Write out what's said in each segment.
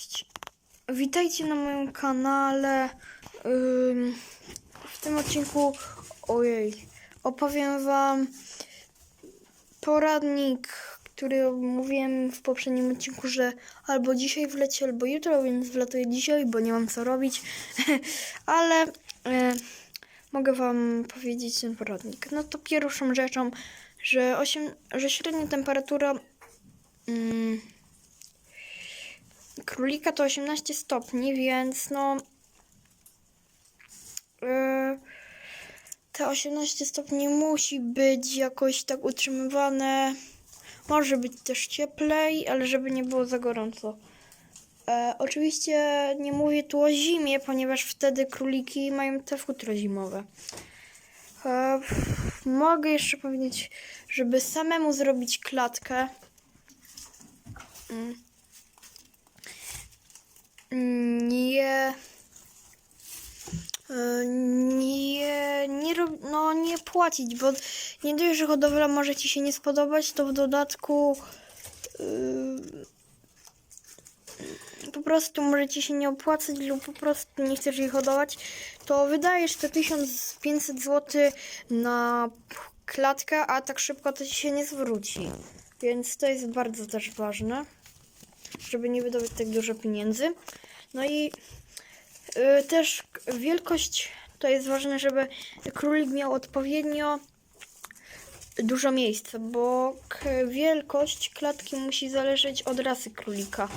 Cześć. Witajcie na moim kanale. W tym odcinku, ojej, opowiem Wam poradnik, który mówiłem w poprzednim odcinku, że albo dzisiaj wleci, albo jutro, więc wlatuję dzisiaj, bo nie mam co robić. Ale e, mogę Wam powiedzieć ten poradnik. No to pierwszą rzeczą, że, 8, że średnia temperatura. Mm, królika to 18 stopni, więc no. Yy, te 18 stopni musi być jakoś tak utrzymywane. Może być też cieplej, ale żeby nie było za gorąco. E, oczywiście nie mówię tu o zimie, ponieważ wtedy króliki mają te futro zimowe. E, mogę jeszcze powiedzieć, żeby samemu zrobić klatkę. Mm nie e, nie, nie, rob, no nie płacić, bo nie dość, że hodowla może Ci się nie spodobać, to w dodatku yy, po prostu może Ci się nie opłacać lub po prostu nie chcesz jej hodować, to wydajesz te 1500 zł na klatkę, a tak szybko to Ci się nie zwróci. Więc to jest bardzo też ważne żeby nie wydawać tak dużo pieniędzy. No i y, też wielkość to jest ważne, żeby królik miał odpowiednio dużo miejsca, bo wielkość klatki musi zależeć od rasy królika.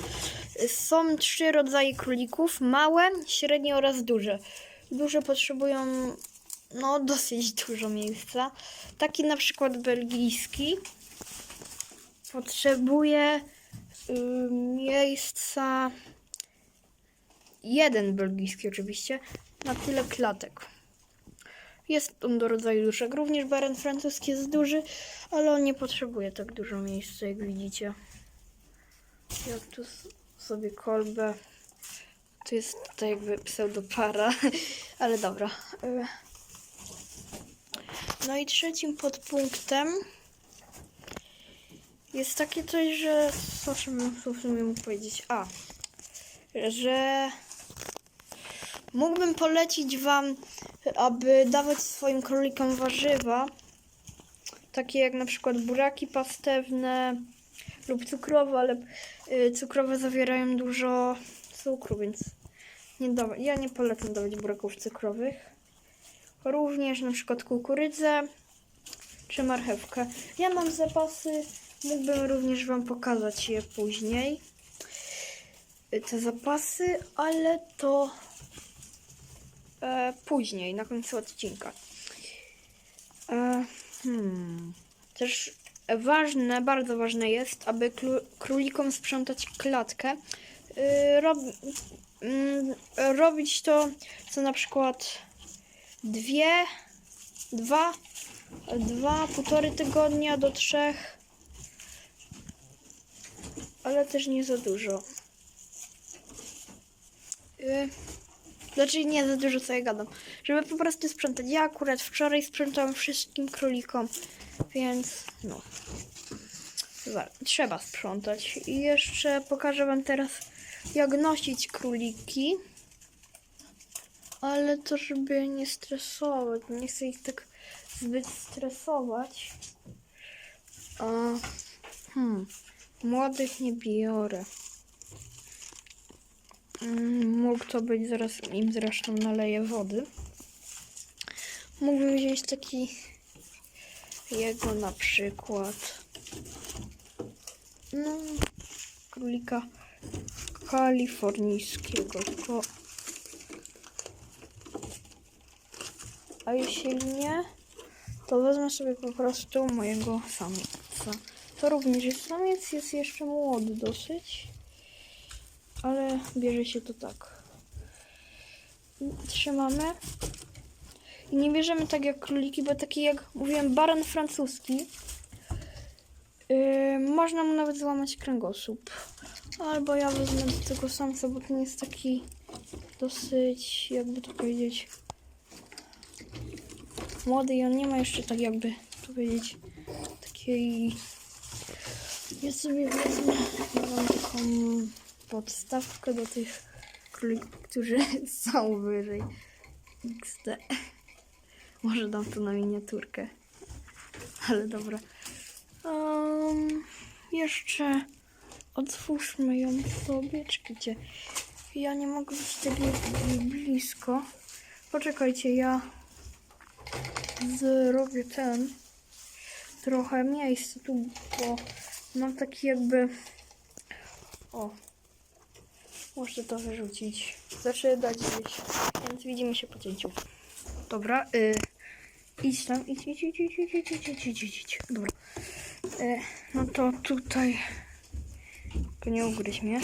Są trzy rodzaje królików: małe, średnie oraz duże. Duże potrzebują no dosyć dużo miejsca. Taki na przykład belgijski potrzebuje miejsca. Jeden belgijski oczywiście, na tyle klatek. Jest on do rodzaju duszek. Również baran francuski jest duży, ale on nie potrzebuje tak dużo miejsca, jak widzicie. Ja tu sobie kolbę. To jest to jakby pseudopara, ale dobra. Y. No i trzecim podpunktem jest takie coś, że co w sumie mógł powiedzieć? A, że mógłbym polecić Wam, aby dawać swoim królikom warzywa, takie jak na przykład buraki pastewne lub cukrowe, ale y, cukrowe zawierają dużo cukru, więc nie dawa- ja nie polecam dawać buraków cukrowych. Również na przykład kukurydzę czy marchewkę. Ja mam zapasy, mógłbym również Wam pokazać je później. Y, Te zapasy, ale to e, później, na końcu odcinka. E, hmm. Też ważne, bardzo ważne jest, aby królikom sprzątać klatkę. Y, rob, mm, robić to co na przykład dwie, dwa, dwa, półtorej tygodnia do trzech, ale też nie za dużo. Yy, znaczy nie za dużo co ja gadam. Żeby po prostu sprzątać. Ja akurat wczoraj sprzątałam wszystkim królikom, więc no. Trzeba sprzątać. I jeszcze pokażę wam teraz jak nosić króliki. Ale to żeby nie stresować. Nie chcę ich tak zbyt stresować. A, hmm. Młodych nie biorę. Mm, Mógł to być, zaraz im zresztą naleję wody. Mógłbym wziąć taki jego na przykład. No, królika kalifornijskiego. To... A jeśli nie, to wezmę sobie po prostu mojego samica. To również jest samiec, jest jeszcze młody dosyć ale bierze się to tak. Trzymamy. I nie bierzemy tak jak króliki, bo taki jak mówiłem, baran francuski. Yy, można mu nawet złamać kręgosłup. Albo ja wezmę do tego samca, bo ten jest taki dosyć, jakby to powiedzieć, młody i on nie ma jeszcze tak jakby to powiedzieć takiej. Ja sobie wezmę taką podstawkę do tych królików, którzy są wyżej. XD. Może dam to na miniaturkę. Ale dobra. Um, jeszcze otwórzmy ją sobie. Czekajcie. Ja nie mogę być tak blisko. Poczekajcie, ja zrobię ten trochę miejsca tu, bo mam taki jakby o. Muszę to wyrzucić. Znaczy dać gdzieś więc widzimy się po cięciu. Dobra y, idź tam idź idź idź idź idź idź idź idź idź, dobra. Y, no to tutaj to nie ugryź mnie.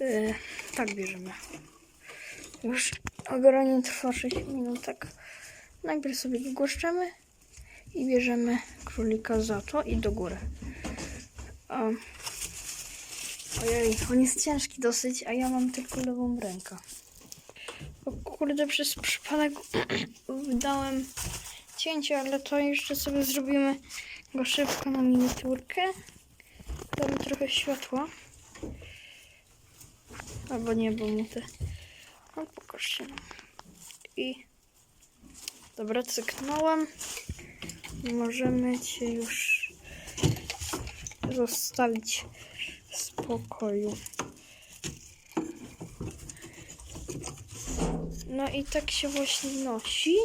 Y, tak bierzemy. Już ogranie trwa 6 minut tak najpierw sobie go i bierzemy królika za to i do góry. Ojej, on jest ciężki dosyć, a ja mam tylko lewą rękę. O kurde, przez przypadek wydałem cięcie, ale to jeszcze sobie zrobimy go szybko na miniaturkę. Damy trochę światła. Albo nie, bo mu te... No, pokaż się. I... Dobra, cyknąłem. Możemy cię już zostawić w spokoju. No i tak się właśnie nosi,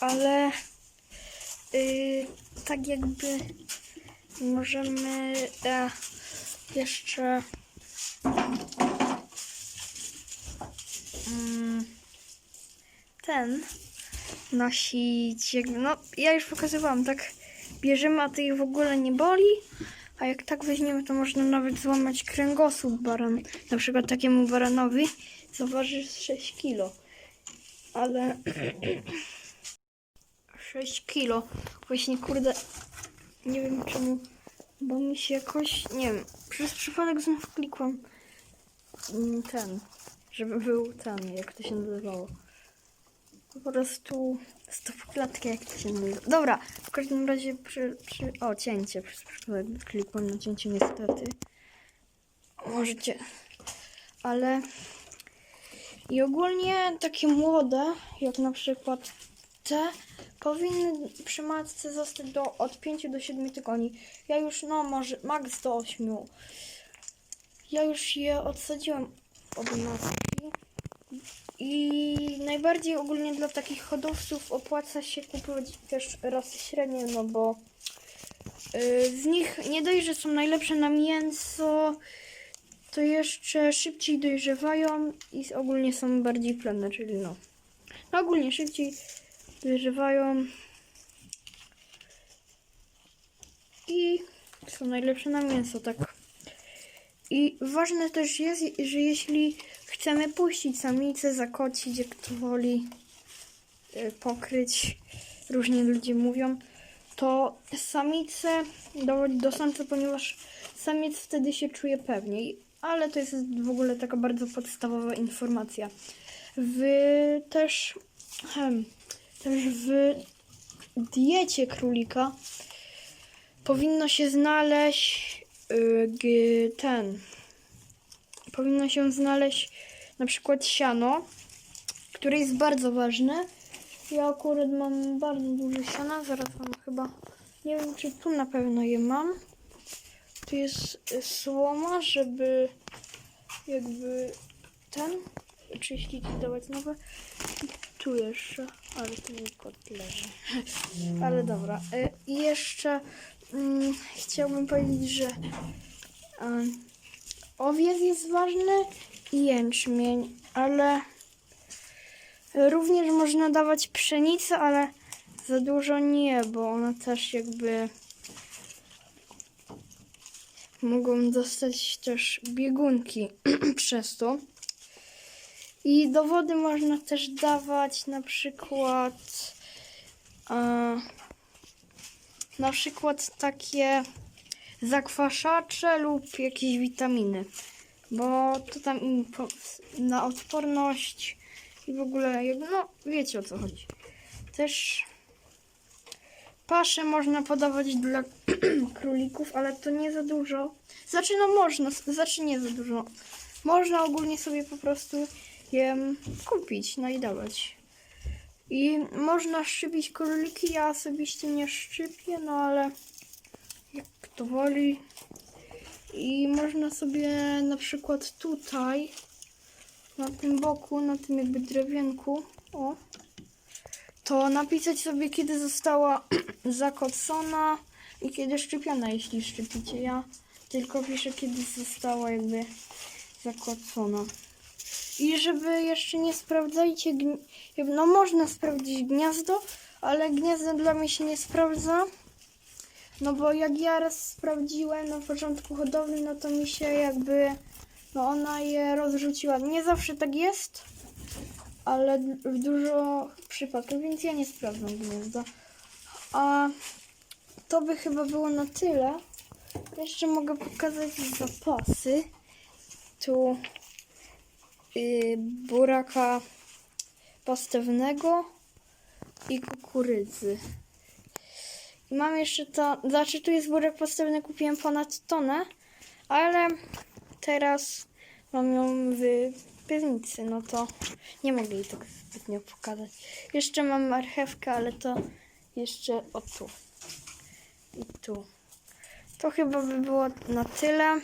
ale yy, tak jakby możemy e, jeszcze mm, ten nosić jakby, no ja już pokazywałam, tak? Bierzemy, a to ich w ogóle nie boli, a jak tak weźmiemy, to można nawet złamać kręgosłup baran, na przykład takiemu baranowi zaważy 6 kilo, ale 6 kilo, właśnie kurde, nie wiem czemu, bo mi się jakoś, nie wiem, przez przypadek znów klikłam ten, żeby był ten, jak to się nazywało po prostu stopklatkę, jak to się mówi. Dobra, w każdym razie przy, przy... O, cięcie. Przez przypadek klikłem na cięcie niestety. Możecie... Ale... I ogólnie takie młode, jak na przykład te, powinny przy matce zostać do, od 5 do 7 tygodni. Ja już, no może, max do 8. Ja już je odsadziłem od matki. I najbardziej ogólnie dla takich hodowców opłaca się kupować też rasy średnie, no bo y, z nich nie dość, że są najlepsze na mięso, to jeszcze szybciej dojrzewają i ogólnie są bardziej plenne, czyli no. no ogólnie szybciej dojrzewają i są najlepsze na mięso, tak. I ważne też jest, że jeśli chcemy puścić samicę, zakocić, jak to woli, y, pokryć, różnie ludzie mówią, to samicę dowodzić do samca, ponieważ samiec wtedy się czuje pewniej. Ale to jest w ogóle taka bardzo podstawowa informacja. W też, też w diecie królika powinno się znaleźć y, g- ten. Powinno się znaleźć na przykład siano, które jest bardzo ważne. Ja akurat mam bardzo dużo siana, zaraz mam chyba, nie wiem czy tu na pewno je mam. Tu jest y, słoma, żeby jakby ten czyścić i dawać nowe. I tu jeszcze, ale tu mi kot leży. ale dobra. Y, I jeszcze mm, chciałbym powiedzieć, że em, owiec jest ważny i jęczmień, ale również można dawać pszenicę, ale za dużo nie, bo one też jakby mogą dostać też biegunki przez to. I do wody można też dawać na przykład e, na przykład takie zakwaszacze lub jakieś witaminy, bo to tam na odporność i w ogóle no wiecie o co chodzi. Też paszę można podawać dla królików, ale to nie za dużo. Znaczy, no można, znaczy nie za dużo. Można ogólnie sobie po prostu je kupić, no i dawać. I można szczypić króliki, ja osobiście nie szczypię, no ale jak kto woli. I można sobie na przykład tutaj, na tym boku, na tym jakby drewienku, o, to napisać sobie, kiedy została zakocona i kiedy szczepiona, jeśli szczepicie. Ja tylko piszę, kiedy została jakby zakocona. I żeby jeszcze nie sprawdzajcie, no można sprawdzić gniazdo, ale gniazdo dla mnie się nie sprawdza. No bo jak ja raz sprawdziłem na początku hodowli, no to mi się jakby, no ona je rozrzuciła. Nie zawsze tak jest, ale w dużo przypadkach, więc ja nie sprawdzam gniazda. A to by chyba było na tyle. Jeszcze mogę pokazać zapasy. Tu yy, buraka pastewnego i kukurydzy. Mam jeszcze to, znaczy tu jest burak pastewny, kupiłem ponad tonę, ale teraz mam ją w piwnicy, no to nie mogę jej tak zbytnio pokazać. Jeszcze mam marchewkę, ale to jeszcze o tu i tu. To chyba by było na tyle.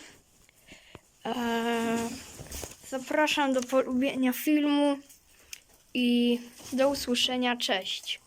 Eee, zapraszam do polubienia filmu i do usłyszenia. Cześć.